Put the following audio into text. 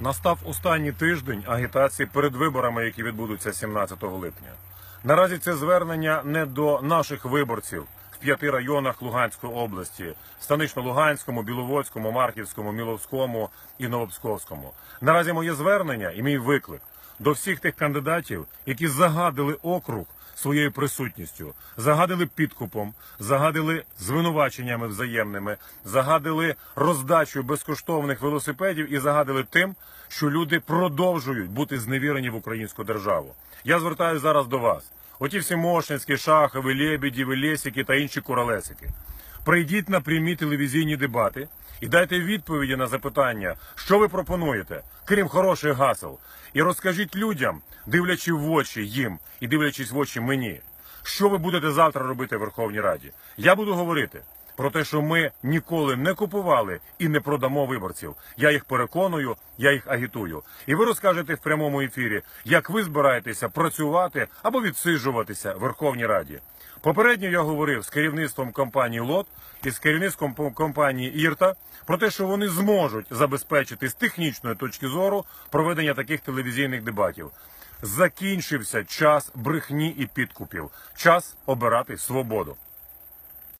Настав останній тиждень агітації перед виборами, які відбудуться 17 липня. Наразі це звернення не до наших виборців в п'яти районах Луганської області: Станично-Луганському, Біловодському, Марківському, Міловському і Новопсковському. Наразі моє звернення і мій виклик до всіх тих кандидатів, які загадили округ своєю присутністю, загадили підкупом, загадили звинуваченнями взаємними, загадили роздачу безкоштовних велосипедів і загадили тим, що люди продовжують бути зневірені в українську державу. Я звертаюся зараз до вас. Оті всі Мошинські, Шахови, Лебедєви, Лесіки та інші куролесики. Прийдіть на прямі телевізійні дебати і дайте відповіді на запитання, що ви пропонуєте, крім хороших гасел. І розкажіть людям, дивлячи в очі їм і дивлячись в очі мені, що ви будете завтра робити в Верховній Раді. Я буду говорити про те, що ми ніколи не купували і не продамо виборців. Я їх переконую, я їх агітую. І ви розкажете в прямому ефірі, як ви збираєтеся працювати або відсиджуватися в Верховній Раді. Попередньо я говорив з керівництвом компанії ЛОТ і з керівництвом компанії Ірта про те, що вони зможуть забезпечити з технічної точки зору проведення таких телевізійних дебатів. Закінчився час брехні і підкупів. Час обирати свободу.